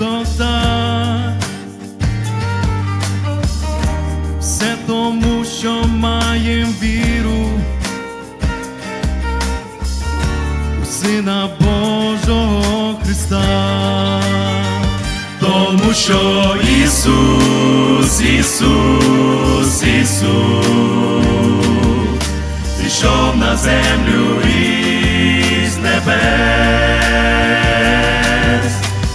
пустота. Все тому, що маєм віру у Сина Божого Христа, тому що Ісус, Ісус, Ісус землю із небес,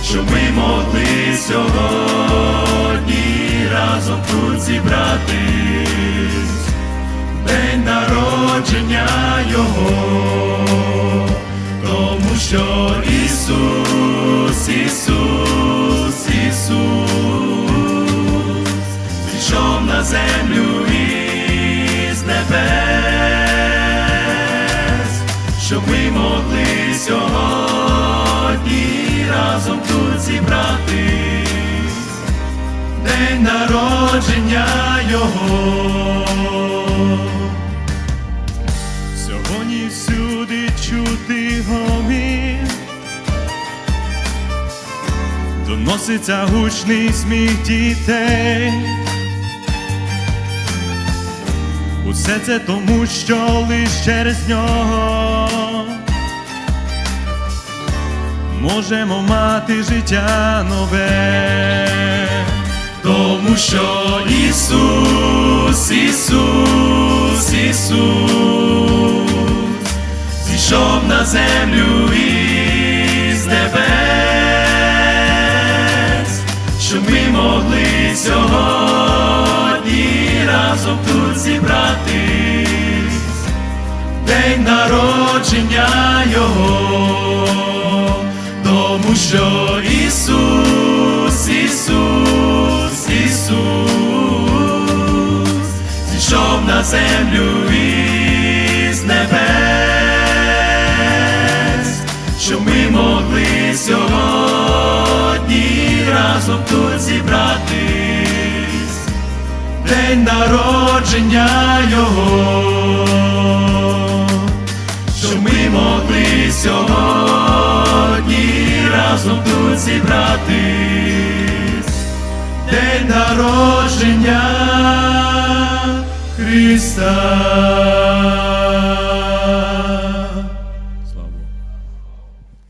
щоб ми могли сьогодні разом тут зібратись, день народження Його, тому що Ісус, Ісус, Ісус зійшов на землю із небес, щоб ми могли сьогодні разом тут зібратись, день народження Його. Сьогодні всюди чути гомін, доноситься гучний сміх дітей. Усе це тому, що лиш через нього. Можемо мати життя нове, тому що Ісус, Ісус, Ісус зійшов на землю разом тут зібратись, день народження Його, тому що Ісус, Ісус, Ісус зійшов на землю із небес, щоб ми могли сьогодні разом тут зібратись, день народження Його, щоб ми могли сьогодні разом тут зібратись, день народження Христа.